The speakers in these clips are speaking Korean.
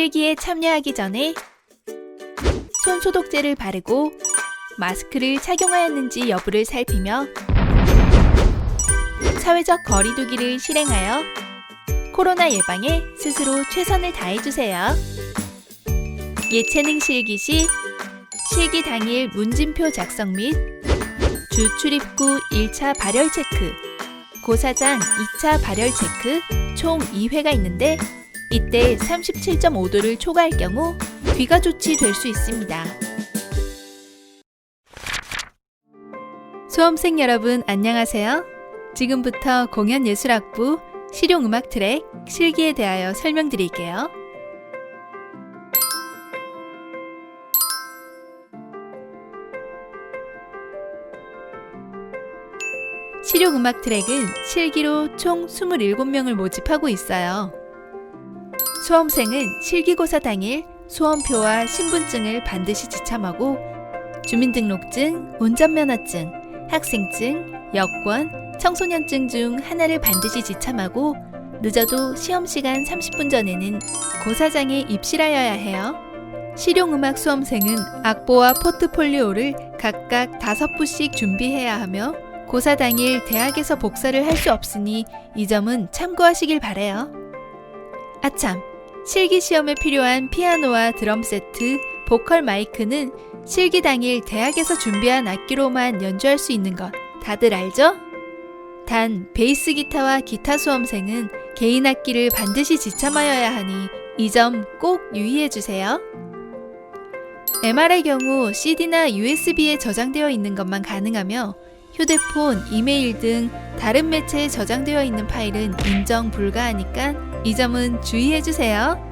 실기에 참여하기 전에 손 소독제를 바르고 마스크를 착용하였는지 여부를 살피며 사회적 거리두기를 실행하여 코로나 예방에 스스로 최선을 다해주세요. 예체능 실기 시 실기 당일 문진표 작성 및 주 출입구 1차 발열 체크, 고사장 2차 발열 체크 총 2회가 있는데 이때 37.5도를 초과할 경우 귀가 조치될 수 있습니다. 수험생 여러분 안녕하세요. 지금부터 공연예술학부 실용음악 트랙 실기에 대하여 설명드릴게요. 실용음악 트랙은 실기로 총 27명을 모집하고 있어요. 수험생은 실기고사 당일 수험표와 신분증을 반드시 지참하고 주민등록증, 운전면허증, 학생증, 여권, 청소년증 중 하나를 반드시 지참하고 늦어도 시험 시간 30분 전에는 고사장에 입실하여야 해요. 실용음악 수험생은 악보와 포트폴리오를 각각 5부씩 준비해야 하며 고사 당일 대학에서 복사를 할 수 없으니 이 점은 참고하시길 바래요. 아참, 실기 시험에 필요한 피아노와 드럼 세트, 보컬 마이크는 실기 당일 대학에서 준비한 악기로만 연주할 수 있는 것 다들 알죠? 단 베이스 기타와 기타 수험생은 개인 악기를 반드시 지참하여야 하니 이 점 꼭 유의해 주세요. MR의 경우 CD나 USB에 저장되어 있는 것만 가능하며 휴대폰, 이메일 등 다른 매체에 저장되어 있는 파일은 인정 불가하니까 이 점은 주의해 주세요.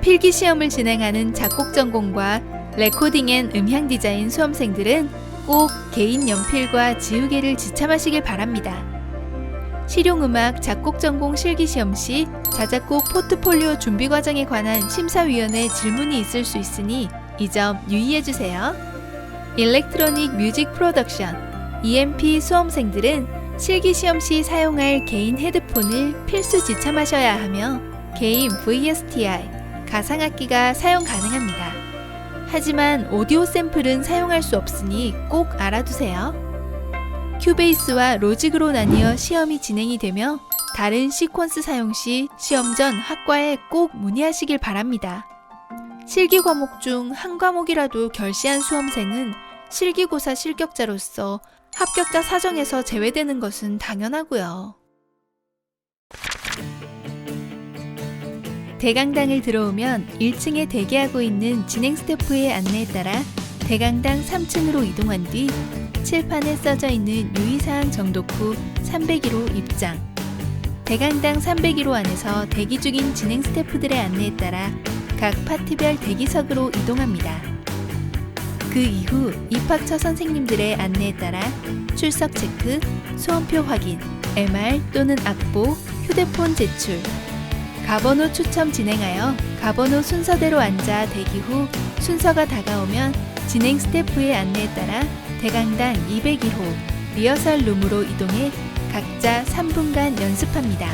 필기 시험을 진행하는 작곡 전공과 레코딩 앤 음향 디자인 수험생들은 꼭 개인 연필과 지우개를 지참하시길 바랍니다. 실용음악 작곡 전공 실기 시험 시 자작곡 포트폴리오 준비 과정에 관한 심사위원회 질문이 있을 수 있으니 이 점 유의해 주세요. 일렉트로닉 뮤직 프로덕션 EMP 수험생들은 실기 시험 시 사용할 개인 헤드폰을 필수 지참하셔야 하며 개인 VSTI 가상악기가 사용 가능합니다. 하지만 오디오 샘플은 사용할 수 없으니 꼭 알아두세요. 큐베이스와 로직으로 나뉘어 시험이 진행이 되며 다른 시퀀스 사용 시 시험 전 학과에 꼭 문의하시길 바랍니다. 실기 과목 중 한 과목이라도 결시한 수험생은 실기고사 실격자로서 합격자 사정에서 제외되는 것은 당연하고요. 대강당을 들어오면 1층에 대기하고 있는 진행 스태프의 안내에 따라 대강당 3층으로 이동한 뒤 칠판에 써져 있는 유의사항 정독 후 301호 입장. 대강당 301호 안에서 대기 중인 진행 스태프들의 안내에 따라 각 파트별 대기석으로 이동합니다. 그 이후 입학처 선생님들의 안내에 따라 출석 체크, 수험표 확인, MR 또는 악보, 휴대폰 제출, 가번호 추첨 진행하여 가번호 순서대로 앉아 대기 후 순서가 다가오면 진행 스태프의 안내에 따라 대강당 202호 리허설 룸으로 이동해 각자 3분간 연습합니다.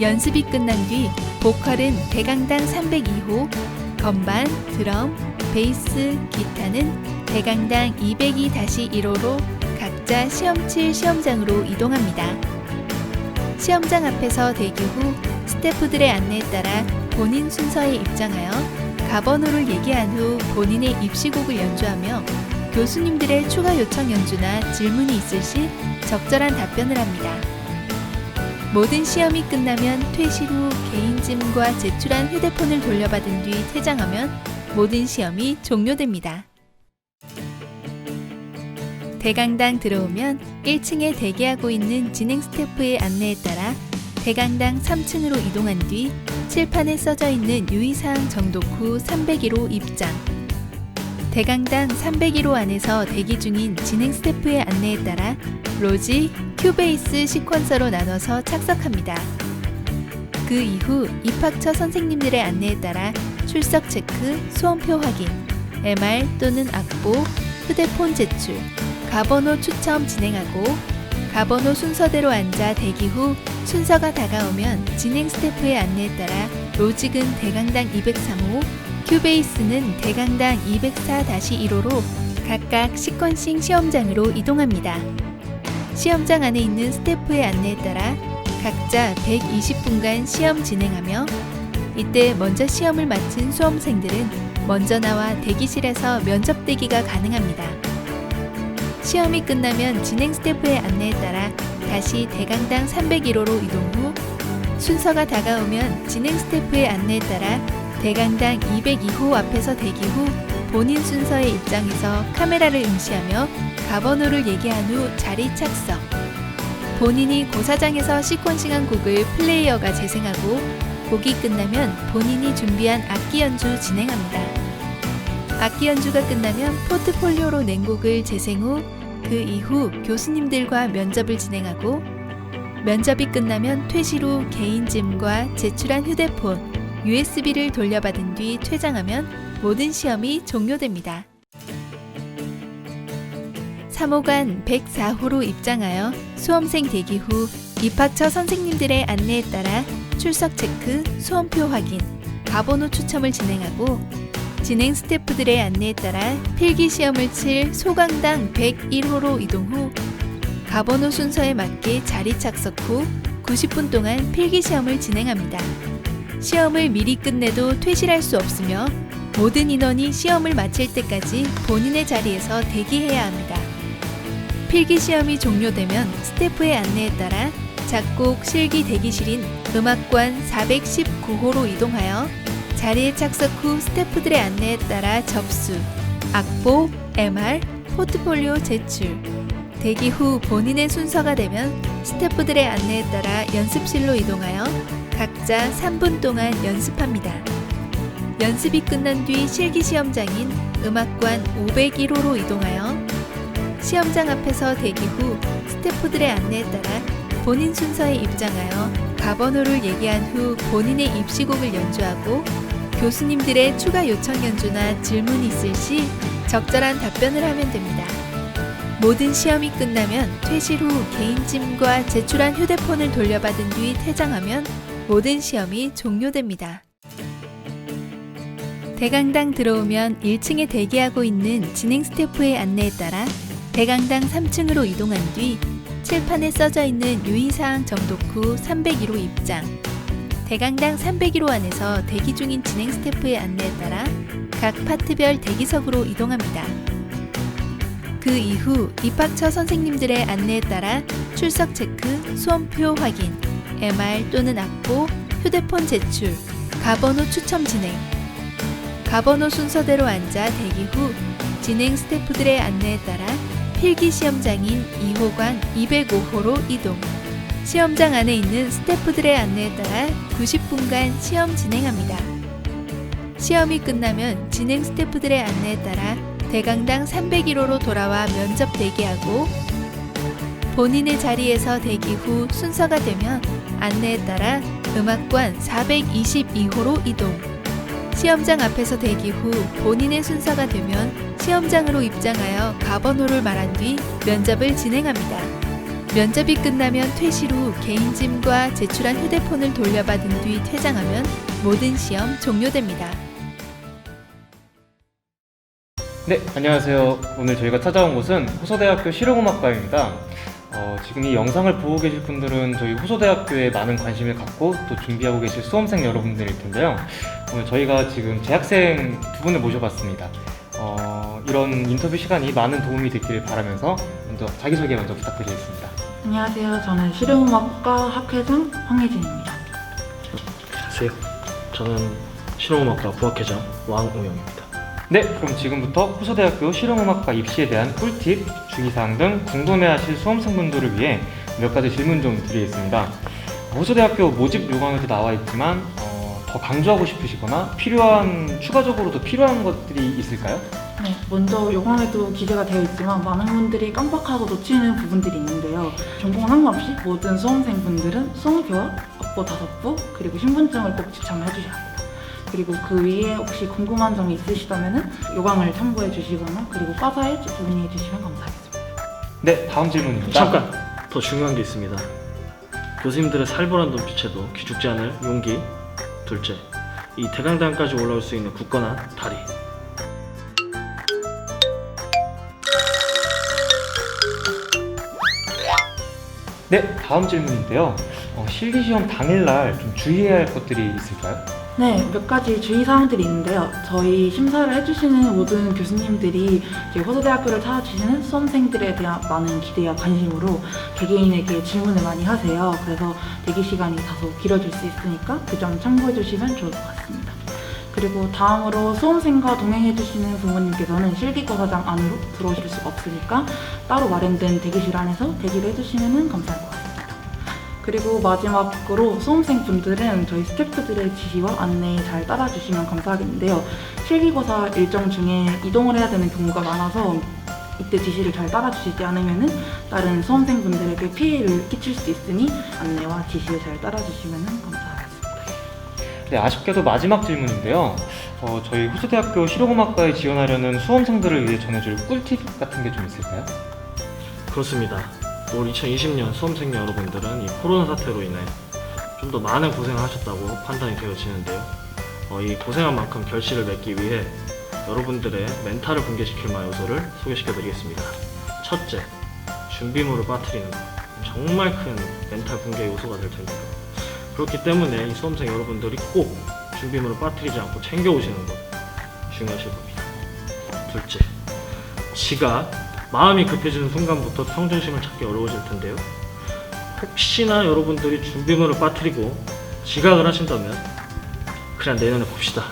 연습이 끝난 뒤 보컬은 대강당 302호, 건반, 드럼, 베이스, 기타는 대강당 202-1호로 각자 시험 칠 시험장으로 이동합니다. 시험장 앞에서 대기 후 스태프들의 안내에 따라 본인 순서에 입장하여 가번호를 얘기한 후 본인의 입시곡을 연주하며 교수님들의 추가 요청 연주나 질문이 있을 시 적절한 답변을 합니다. 모든 시험이 끝나면 퇴실 후 개인 짐과 제출한 휴대폰을 돌려받은 뒤 퇴장하면 모든 시험이 종료됩니다. 대강당 들어오면 1층에 대기하고 있는 진행 스태프의 안내에 따라 대강당 3층으로 이동한 뒤 칠판에 써져 있는 유의사항 정독 후 301호 입장. 대강당 301호 안에서 대기 중인 진행 스태프의 안내에 따라 로지, 큐베이스 시퀀서로 나눠서 착석합니다. 그 이후 입학처 선생님들의 안내에 따라 출석 체크, 수험표 확인, MR 또는 악보, 휴대폰 제출, 가번호 추첨 진행하고 가번호 순서대로 앉아 대기 후 순서가 다가오면 진행 스태프의 안내에 따라 로직은 대강당 203호, 큐베이스는 대강당 204-1호로 각각 시퀀싱 시험장으로 이동합니다. 시험장 안에 있는 스태프의 안내에 따라 각자 120분간 시험 진행하며 이때 먼저 시험을 마친 수험생들은 먼저 나와 대기실에서 면접 대기가 가능합니다. 시험이 끝나면 진행 스태프의 안내에 따라 다시 대강당 301호로 이동 후 순서가 다가오면 진행 스태프의 안내에 따라 대강당 202호 앞에서 대기 후 본인 순서에 입장해서 카메라를 응시하며 가번호를 얘기한 후 자리 착석. 본인이 고사장에서 시퀀싱한 곡을 플레이어가 재생하고 곡이 끝나면 본인이 준비한 악기 연주 진행합니다. 악기 연주가 끝나면 포트폴리오로 낸 곡을 재생 후 그 이후 교수님들과 면접을 진행하고 면접이 끝나면 퇴실 후 개인 짐과 제출한 휴대폰, USB를 돌려받은 뒤 퇴장하면 모든 시험이 종료됩니다. 3호관 104호로 입장하여 수험생 대기 후 입학처 선생님들의 안내에 따라 출석 체크, 수험표 확인, 가번호 추첨을 진행하고 진행 스태프들의 안내에 따라 필기 시험을 칠 소강당 101호로 이동 후 가번호 순서에 맞게 자리 착석 후 90분 동안 필기 시험을 진행합니다. 시험을 미리 끝내도 퇴실할 수 없으며 모든 인원이 시험을 마칠 때까지 본인의 자리에서 대기해야 합니다. 필기 시험이 종료되면 스태프의 안내에 따라 작곡 실기 대기실인 음악관 419호로 이동하여 자리에 착석 후 스태프들의 안내에 따라 접수, 악보, MR, 포트폴리오 제출. 대기 후 본인의 순서가 되면 스태프들의 안내에 따라 연습실로 이동하여 각자 3분 동안 연습합니다. 연습이 끝난 뒤 실기 시험장인 음악관 501호로 이동하여 시험장 앞에서 대기 후 스태프들의 안내에 따라 본인 순서에 입장하여 가번호를 얘기한 후 본인의 입시곡을 연주하고 교수님들의 추가 요청 연주나 질문이 있을 시 적절한 답변을 하면 됩니다. 모든 시험이 끝나면 퇴실 후 개인 짐과 제출한 휴대폰을 돌려받은 뒤 퇴장하면 모든 시험이 종료됩니다. 대강당 들어오면 1층에 대기하고 있는 진행 스태프의 안내에 따라 대강당 3층으로 이동한 뒤 칠판에 써져 있는 유의사항 정독 후 301호 입장. 대강당 301호 안에서 대기 중인 진행 스태프의 안내에 따라 각 파트별 대기석으로 이동합니다. 그 이후 입학처 선생님들의 안내에 따라 출석 체크, 수험표 확인, MR 또는 악보, 휴대폰 제출, 가번호 추첨 진행. 가번호 순서대로 앉아 대기 후 진행 스태프들의 안내에 따라 필기 시험장인 2호관 205호로 이동. 시험장 안에 있는 스태프들의 안내에 따라 90분간 시험 진행합니다. 시험이 끝나면 진행 스태프들의 안내에 따라 대강당 301호로 돌아와 면접 대기하고 본인의 자리에서 대기 후 순서가 되면 안내에 따라 음악관 422호로 이동. 시험장 앞에서 대기 후 본인의 순서가 되면 시험장으로 입장하여 가번호를 말한 뒤 면접을 진행합니다. 면접이 끝나면 퇴실 후 개인 짐과 제출한 휴대폰을 돌려받은 뒤 퇴장하면 모든 시험 종료됩니다. 네, 안녕하세요. 오늘 저희가 찾아온 곳은 호서대학교 실용음악과입니다. 어, 지금 이 영상을 보고 계실 분들은 저희 호서대학교에 많은 관심을 갖고 또 준비하고 계실 수험생 여러분들일 텐데요. 오늘 저희가 지금 재학생 두 분을 모셔봤습니다. 어, 이런 인터뷰 시간이 많은 도움이 됐기를 바라면서 먼저 자기소개 먼저 부탁드리겠습니다. 안녕하세요. 저는 실용음악과 학회장 황혜진입니다. 안녕하세요. 저는 실용음악과 부학회장 왕우영입니다. 네, 그럼 지금부터 호서대학교 실용음악과 입시에 대한 꿀팁, 주의사항 등 궁금해하실 수험생분들을 위해 몇 가지 질문 좀 드리겠습니다. 호서대학교 모집 요강에도 나와 있지만 어, 더 강조하고 싶으시거나 필요한 추가적으로 더 필요한 것들이 있을까요? 네, 먼저 요강에도 기재가 되어 있지만 많은 분들이 깜빡하고 놓치는 부분들이 있는데요. 전공 상관없이 모든 수험생분들은 수험표와 악보 다섯 부 그리고 신분증을 꼭 지참해 주셔야 합니다. 그리고 그 위에 혹시 궁금한 점이 있으시다면 요강을 참고해 주시거나 그리고 과사에 문의해 주시면 감사하겠습니다. 네, 다음 질문입니다. 잠깐 더 중요한 게 있습니다. 교수님들의 살벌한 눈빛에도 기죽지 않을 용기. 둘째, 이 대강당까지 올라올 수 있는 굳건한 다리. 네, 다음 질문인데요. 어, 실기시험 당일날 좀 주의해야 할 것들이 있을까요? 네, 몇 가지 주의사항들이 있는데요. 저희 심사를 해주시는 모든 교수님들이 호서대학교를 찾아주시는 수험생들에 대한 많은 기대와 관심으로 개개인에게 질문을 많이 하세요. 그래서 대기 시간이 다소 길어질 수 있으니까 그 점 참고해주시면 좋을 것 같습니다. 그리고 다음으로 수험생과 동행해주시는 부모님께서는 실기고사장 안으로 들어오실 수가 없으니까 따로 마련된 대기실 안에서 대기를 해주시면 감사할 것 같습니다. 그리고 마지막으로 수험생 분들은 저희 스태프들의 지시와 안내에 잘 따라주시면 감사하겠는데요. 실기고사 일정 중에 이동을 해야 되는 경우가 많아서 이때 지시를 잘 따라주시지 않으면 다른 수험생 분들에게 피해를 끼칠 수 있으니 안내와 지시에 잘 따라주시면 감사하겠습니다. 네, 아쉽게도 마지막 질문인데요. 어, 저희 호수대학교 실용음악과에 지원하려는 수험생들을 위해 전해줄 꿀팁 같은 게 좀 있을까요? 그렇습니다. 올 2020년 수험생 여러분들은 이 코로나 사태로 인해 좀 더 많은 고생을 하셨다고 판단이 되어지는데요. 어, 이 고생한 만큼 결실을 맺기 위해 여러분들의 멘탈을 붕괴시킬 만한 요소를 소개시켜드리겠습니다. 첫째, 준비물을 빠뜨리는 것. 정말 큰 멘탈 붕괴 요소가 될 텐데요. 그렇기 때문에 이 수험생 여러분들이 꼭 준비물을 빠뜨리지 않고 챙겨오시는 것 중요하실 겁니다. 둘째, 지각. 마음이 급해지는 순간부터 평정심을 찾기 어려워질 텐데요. 혹시나 여러분들이 준비물을 빠뜨리고 지각을 하신다면 그냥 내년에 봅시다.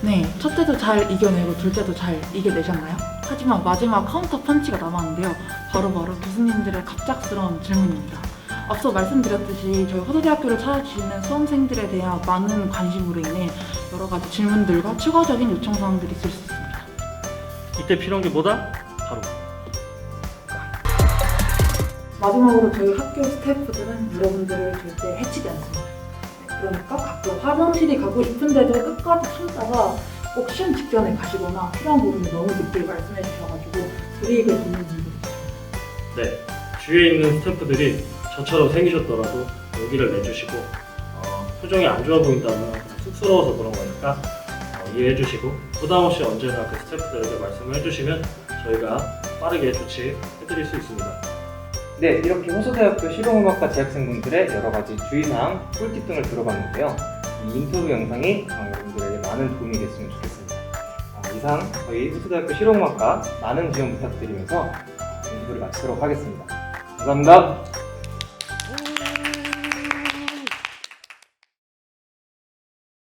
네, 첫째도 잘 이겨내고 둘째도 잘 이겨내셨나요? 하지만 마지막 카운터 펀치가 남았는데요. 바로바로 교수님들의 갑작스러운 질문입니다. 앞서 말씀드렸듯이 저희 호서대학교를 찾아주시는 수험생들에 대한 많은 관심으로 인해 여러 가지 질문들과 추가적인 요청사항들이 있을 수 있습니다. 이때 필요한 게 뭐다? 바로 마지막으로 저희 학교 스태프들은 여러분들을 절대 해치지 않습니다. 네, 그러니까 가끔 화장실이 가고 싶은데도 끝까지 참다가 꼭 시험 직전에 가시거나 필요한 부분을 너무 늦게 말씀해 주셔가지고 불이익을 듣는 분들이 있어요. 네 주위에 있는 스태프들이 저처럼 생기셨더라도 용기를 내주시고 어, 표정이 안 좋아 보인다면 쑥스러워서 그런 거니까 어, 이해해 주시고 부담 없이 언제나 그 스태프들에게 말씀을 해주시면 저희가 빠르게 조치해드릴 수 있습니다. 네, 이렇게 호수대학교 실용음악과 재학생분들의 여러 가지 주의사항, 꿀팁 등을 들어봤는데요. 이 인터뷰 영상이 어, 여러분들에게 많은 도움이 됐으면 좋겠습니다. 어, 이상 저희 호수대학교 실용음악과 많은 지원 부탁드리면서 어, 인터뷰를 마치도록 하겠습니다. 감사합니다.